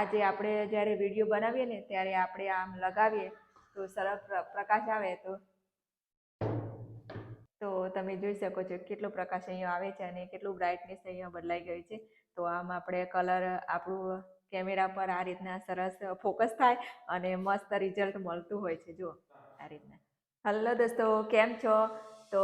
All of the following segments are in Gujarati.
આ જે આપણે જ્યારે વીડિયો બનાવીએ ને ત્યારે આપણે આમ લગાવીએ, તો સરસ પ્રકાશ આવે તો. તો તમે જોઈ શકો છો કેટલો પ્રકાશ અહીંયા આવે છે અને કેટલું બ્રાઇટનેસ અહીંયા બદલાઈ ગયું છે. તો આમ આપણે કલર આપણું કેમેરા પર આ રીતના સરસ ફોકસ થાય અને મસ્ત રિઝલ્ટ મળતું હોય છે જો આ રીતના. હલો દોસ્તો, કેમ છો? તો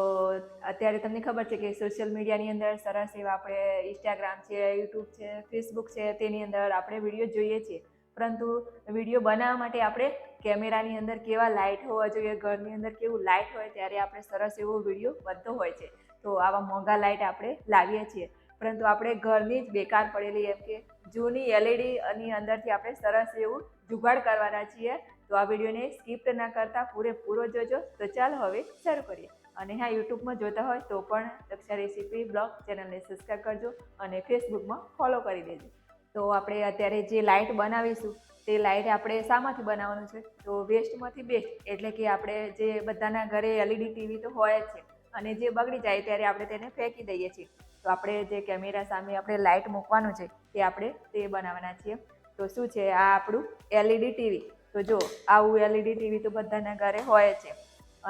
અત્યારે તમને ખબર છે કે સોશિયલ મીડિયાની અંદર સરસ એવા આપણે ઇન્સ્ટાગ્રામ છે યુટ્યુબ છે ફેસબુક છે, તેની અંદર આપણે વીડિયો જોઈએ છીએ. પરંતુ વીડિયો બનાવવા માટે આપણે કેમેરાની અંદર કેવા લાઇટ હોવા જોઈએ, ઘરની અંદર કેવું લાઇટ હોય ત્યારે આપણે સરસ એવો વીડિયો બનતો હોય છે. તો આવા મોંઘા લાઇટ આપણે લાવીએ છીએ. પરંતુ આપણે ઘરની જ બેકાર પડેલી એમ કે જૂની એલઈડી ની અંદરથી આપણે સરસ એવું જુગાડ કરવાના છીએ. તો આ વિડીયોને સ્કીપ ના કરતા પૂરેપૂરો જોજો. તો ચાલો હવે શરૂ કરીએ. અને હા, યુટ્યુબમાં જોતા હોય તો પણ દક્ષા રેસીપી, બ્લોગ ચેનલને સબસ્ક્રાઈબ કરજો અને ફેસબુકમાં ફોલો કરી દેજો. તો આપણે અત્યારે જે લાઇટ બનાવીશું, તે લાઇટ આપણે શામાંથી બનાવવાનું છે? તો વેસ્ટમાંથી બેસ્ટ એટલે કે આપણે જે બધાના ઘરે એલઈડી ટીવી તો હોય જ છે, અને જે બગડી જાય ત્યારે આપણે તેને ફેંકી દઈએ છીએ. તો આપણે જે કેમેરા સામે આપણે લાઇટ મૂકવાનું છે, તે આપણે તે બનાવવાના છીએ. તો શું છે? આ આપણું એલઈડી ટીવી તો જો, આવું એલઈડી ટીવી તો બધાના ઘરે હોય છે.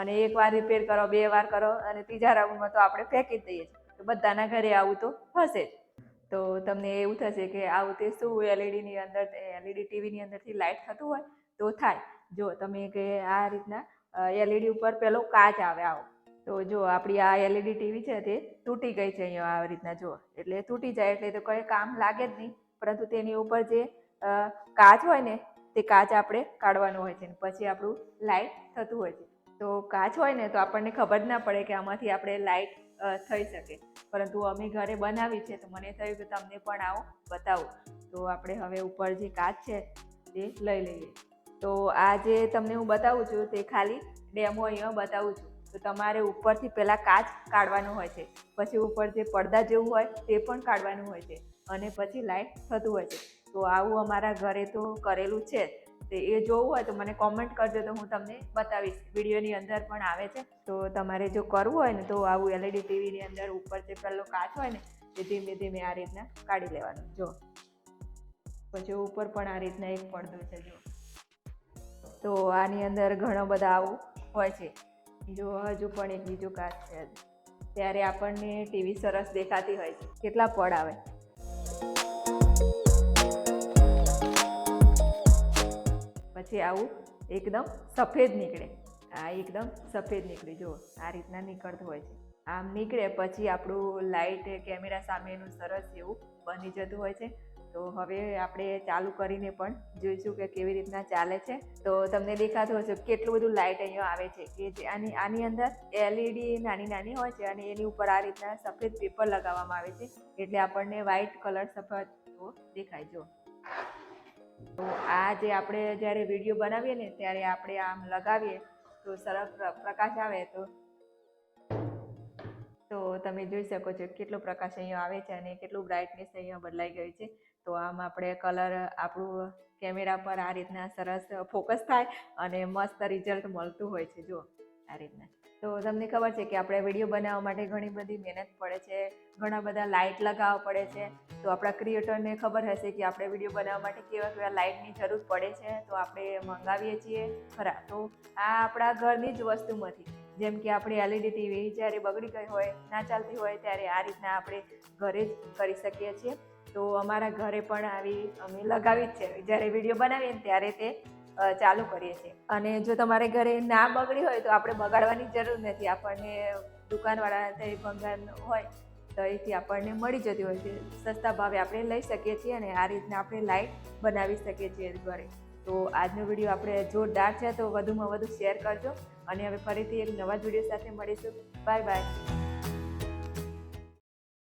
અને એક વાર રિપેર કરો, બે વાર કરો અને ત્રીજા રાઉન્ડમાં તો આપણે ફેંકી જ દઈએ છીએ. તો બધાના ઘરે આવું તો હશે જ. તો તમને એવું થશે કે આવું તે શું એલઈડીની અંદર એલઈડી ટીવીની અંદરથી લાઇટ થતું હોય તો થાય. જો તમે કે આ રીતના એલઈડી ઉપર પેલો કાચ આવે આવો. તો જો આપણી આ એલઈડી ટીવી છે તે તૂટી ગઈ છે અહીંયા આવી રીતના, જો. એટલે તૂટી જાય એટલે તો કંઈ કામ લાગે જ નહીં. પરંતુ તેની ઉપર જે કાચ હોય ને, તે કાચ આપણે કાઢવાનો હોય છે પછી આપણું લાઇટ થતું હોય છે. તો કાચ હોય ને તો આપણને ખબર ના પડે કે આમાંથી આપણે લાઇટ થઈ શકે. પરંતુ અમે ઘરે બનાવી છે તો મને થયું કે તમને પણ આવો, બતાવું. તો આપણે હવે ઉપર જે કાચ છે તે લઈ લઈએ. તો આ જે તમને હું બતાવું છું તે ખાલી ડેમો અહીંયા બતાવું છું. તો તમારે ઉપરથી પહેલાં કાચ કાઢવાનું હોય છે. પછી ઉપર જે પડદા જેવું હોય તે પણ કાઢવાનું હોય છે. અને પછી લાઇટ થતું હોય છે. તો આવું અમારા ઘરે તો કરેલું છે જ. તે એ જોવું હોય તો મને કોમેન્ટ કરજો તો હું તમને બતાવીશ. વિડીયોની અંદર પણ આવે છે. તો તમારે જો કરવું હોય ને તો આવું એલઈડી ટીવીની અંદર ઉપર જે પેલો કાચ હોય ને તે ધીમે ધીમે આ રીતના કાઢી લેવાનું. જો. પછી ઉપર પણ આ રીતના એક પડદો છે, જો. તો આની અંદર ઘણા બધા આવું હોય છે. જો હજુ પણ એક બીજું કાચ છે. ત્યારે આપણને ટીવી સરસ દેખાતી હોય છે. કેટલા પડ આવે? પછી આવું એકદમ સફેદ નીકળે. આ એકદમ સફેદ નીકળે. જુઓ, આ રીતના નીકળતું હોય છે. આમ નીકળે પછી આપણું લાઇટ કેમેરા સામેનું સરસ એવું બની જતું હોય છે. તો હવે આપણે ચાલુ કરીને પણ જોઈશું કે કેવી રીતના ચાલે છે. તો તમને દેખાતું હશે કેટલું બધું લાઇટ અહીંયા આવે છે કે જે આની આની અંદર એલઈડી નાની નાની હોય છે અને એની ઉપર આ રીતના સફેદ પેપર લગાવવામાં આવે છે. એટલે આપણને વ્હાઇટ કલર સફેદ દેખાય. જો તો આ જે આપણે જ્યારે વીડિયો બનાવીએ ને ત્યારે આપણે આમ લગાવીએ, તો સરસ પ્રકાશ આવે તો. તો તમે જોઈ શકો છો કેટલો પ્રકાશ અહીંયા આવે છે અને કેટલું બ્રાઇટનેસ અહીંયા બદલાઈ ગયું છે. તો આમ આપણે કલર આપણું કેમેરા પર આ રીતના સરસ ફોકસ થાય અને મસ્ત રિઝલ્ટ મળતું હોય છે જો આ રીતના. તો તમને ખબર છે કે આપણે વીડિયો બનાવવા માટે ઘણી બધી મહેનત પડે છે, ઘણા બધા લાઇટ લગાવવા પડે છે. તો આપણા ક્રિએટરને ખબર હશે કે આપણે વીડિયો બનાવવા માટે કેવા કેવા લાઇટની જરૂર પડે છે, તો આપણે મંગાવીએ છીએ ખરા. તો આ આપણા ઘરની જ વસ્તુમાંથી. જેમ કે આપણે એલઈડી ટીવી જ્યારે બગડી ગઈ હોય, ના ચાલતી હોય, ત્યારે આ રીતના આપણે ઘરે જ કરી શકીએ છીએ. તો અમારા ઘરે પણ આવી અમે લગાવી જ છે. જ્યારે વીડિયો બનાવીએ ત્યારે તે ચાલુ કરીએ છીએ. અને જો તમારે ઘરે ના બગડી હોય તો આપણે બગાડવાની જરૂર નથી. આપણને દુકાનવાળા તે ભંગાર હોય તો અહીંથી આપણને મળી જતી હોય છે. સસ્તા ભાવે આપણે લઈ શકીએ છીએ અને આ રીતના આપણે લાઇટ બનાવી શકીએ છીએ ઘરે. તો આજનો વીડિયો આપણે જોરદાર છે, તો વધુમાં વધુ શેર કરજો. અને હવે ફરીથી એક નવા જ વીડિયો સાથે મળીશું. Bye bye.